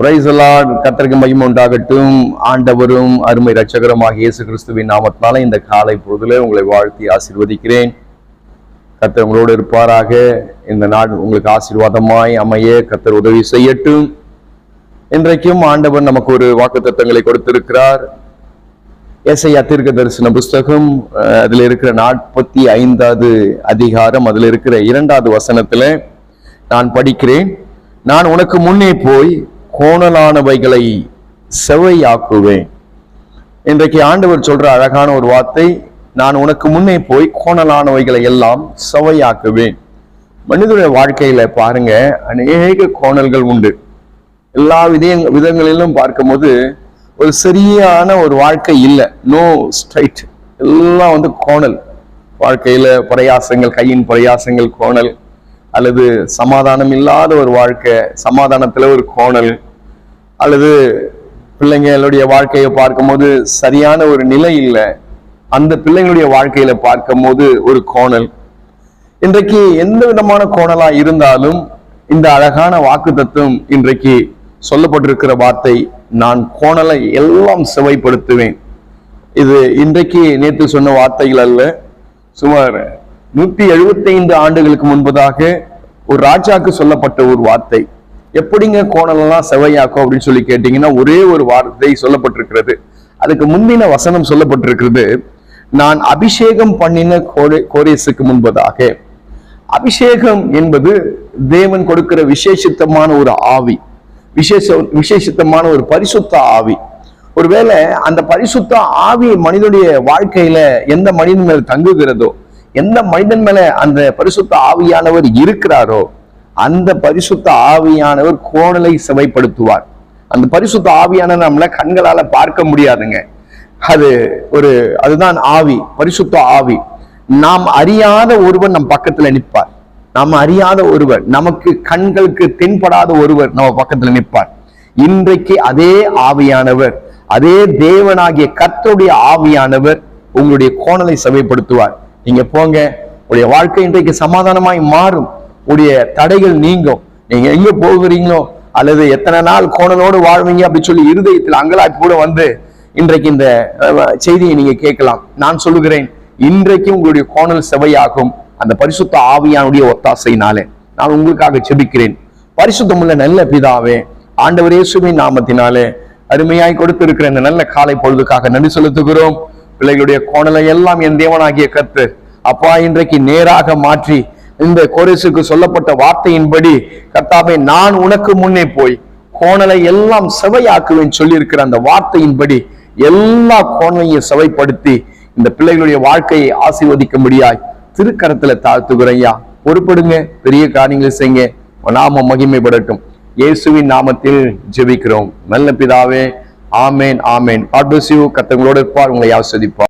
பிரைசலாட் கத்தருக்கு மகிமை உண்டாகட்டும். ஆண்டவரும் அருமை ரட்சகரமாக இயேசு கிறிஸ்துவின் நாமத்தினால இந்த காலை பொழுதுல உங்களை வாழ்த்தி ஆசிர்வதிக்கிறேன். கத்தர் உங்களோடு இருப்பாராக. இந்த நாள் உங்களுக்கு ஆசீர்வாதமாய் அமைய கத்தர் உதவி செய்யட்டும். இன்றைக்கும் ஆண்டவர் நமக்கு ஒரு வாக்குத்தத்தங்களை கொடுத்திருக்கிறார். ஏசையா தீர்க்க தரிசன புஸ்தகம் அதில் இருக்கிற நாற்பத்தி ஐந்தாவது அதிகாரம் அதில் இருக்கிற இரண்டாவது வசனத்தில் நான் படிக்கிறேன். நான் உனக்கு முன்னே போய் கோணலானவைகளை செவையாக்குவேன் இன்றைக்கு ஆண்டவர் சொல்ற அழகான ஒரு வார்த்தை நான் உனக்கு முன்னே போய் கோணலானவைகளை எல்லாம் செவையாக்குவேன் மனிதனுடைய வாழ்க்கையில பாருங்க அநேக கோணல்கள் உண்டு. எல்லா வித விதங்களிலும் பார்க்கும்போது ஒரு சரியான ஒரு வாழ்க்கை இல்லை. நோ ஸ்ட்ரைட் எல்லாம் வந்து கோணல். வாழ்க்கையில பிரயாசங்கள் கையின் பிரயாசங்கள் கோணல். அல்லது சமாதானம் இல்லாத ஒரு வாழ்க்கை சமாதானத்துல ஒரு கோணல். அல்லது பிள்ளைங்களுடைய வாழ்க்கையை பார்க்கும்போது சரியான ஒரு நிலை இல்லை. அந்த பிள்ளைங்களுடைய வாழ்க்கையில பார்க்கும்போது ஒரு கோணல். இன்றைக்கு எந்த விதமான கோணலா இருந்தாலும் இந்த அழகான வாக்கு தத்துவம் இன்றைக்கு சொல்லப்பட்டிருக்கிற வார்த்தை நான் கோணலை எல்லாம் செவைப்படுத்துவேன். இது இன்றைக்கு நேற்று சொன்ன வார்த்தைகள் அல்ல. சுமார் நூத்தி எழுபத்தைந்து ஆண்டுகளுக்கு முன்பதாக ஒரு ராஜாக்கு சொல்லப்பட்ட ஒரு வார்த்தை. எப்படிங்க கோணலெல்லாம் செவையாக்கும் அப்படின்னு சொல்லி கேட்டீங்கன்னா ஒரே ஒரு வார்த்தை சொல்லப்பட்டிருக்கிறது. அதுக்கு முந்தின வசனம் சொல்லப்பட்டிருக்கிறது நான் அபிஷேகம் பண்ணின கோரே கோரேசுக்கு முன்பதாக. அபிஷேகம் என்பது தேவன் கொடுக்கிற விசேஷித்தமான ஒரு ஆவி. விசேஷ விசேஷித்தமான ஒரு பரிசுத்த ஆவி. ஒருவேளை அந்த பரிசுத்த ஆவி மனிதனுடைய வாழ்க்கையில எந்த மனிதன் மேல் தங்குகிறதோ எந்த மனிதன் மேல அந்த பரிசுத்த ஆவியானவர் இருக்கிறாரோ அந்த பரிசுத்த ஆவியானவர் கோணலை செவைப்படுத்துவார் அந்த பரிசுத்த ஆவியான நம்மள கண்களால பார்க்க முடியாதுங்க. அது ஒரு அதுதான் ஆவி பரிசுத்த ஆவி. நாம் அறியாத ஒருவர் நம் பக்கத்துல நிற்பார். நாம் அறியாத ஒருவர் நமக்கு கண்களுக்கு தென்படாத ஒருவர் நம்ம பக்கத்துல நிற்பார். இன்றைக்கு அதே ஆவியானவர் அதே தேவனாகிய கத்தருடைய ஆவியானவர் உங்களுடைய கோணலை சபைப்படுத்துவார் நீங்க போங்க உங்களுடைய வாழ்க்கை இன்றைக்கு சமாதானமாய் மாறும். உடைய தடைகள் நீங்கும். நீங்க எங்க போகிறீங்களோ அல்லது எத்தனை நாள் கோணலோடு வாழ்வீங்க அப்படி சொல்லி இருதயத்தில் அங்கலாய்ப்பு கூட வந்து இன்றைக்கு இந்த செய்தியை நீங்க கேட்கலாம். நான் சொல்லுகிறேன் இன்றைக்கு உங்களுடைய கோணல் செவையாகும் அந்த பரிசுத்த ஆவியானுடைய ஒத்தாசையினாலே. நான் உங்களுக்காக செபிக்கிறேன். பரிசுத்தமுள்ள நல்ல பிதாவே ஆண்டவர் இயேசுவின் நாமத்தினாலே அருமையாய் கொடுத்திருக்கிற இந்த நல்ல காலை பொழுதுக்காக நன்றி செலுத்துகிறோம். பிள்ளைகளுடைய கோணலை எல்லாம் என் தேவனாகிய கத்து அப்பா இன்றைக்கு நேராக மாற்றி இந்த கோரேசுக்கு சொல்லப்பட்ட வார்த்தையின்படி கர்த்தாவே நான் உனக்கு முன்னே போய் கோணலை எல்லாம் செவையாக்குவேன் சொல்லியிருக்கிற அந்த வார்த்தையின்படி எல்லா கோணலையும் செவைப்படுத்தி இந்த பிள்ளைகளுடைய வாழ்க்கையை ஆசீர்வதிக்கும்படியாய் திருக்கரத்துல தாழ்த்துகிறையா பொறுப்படுங்க பெரிய காரியங்களை செய்யுங்க. நாம மகிமைப்படட்டும். இயேசுவின் நாமத்தில் ஜெபிக்கிறோம். நல்ல பிதாவே ஆமேன் ஆமேன். காட் பிளஸ் யூ இருப்பார். உங்களை ஆஸ்வதிப்பார்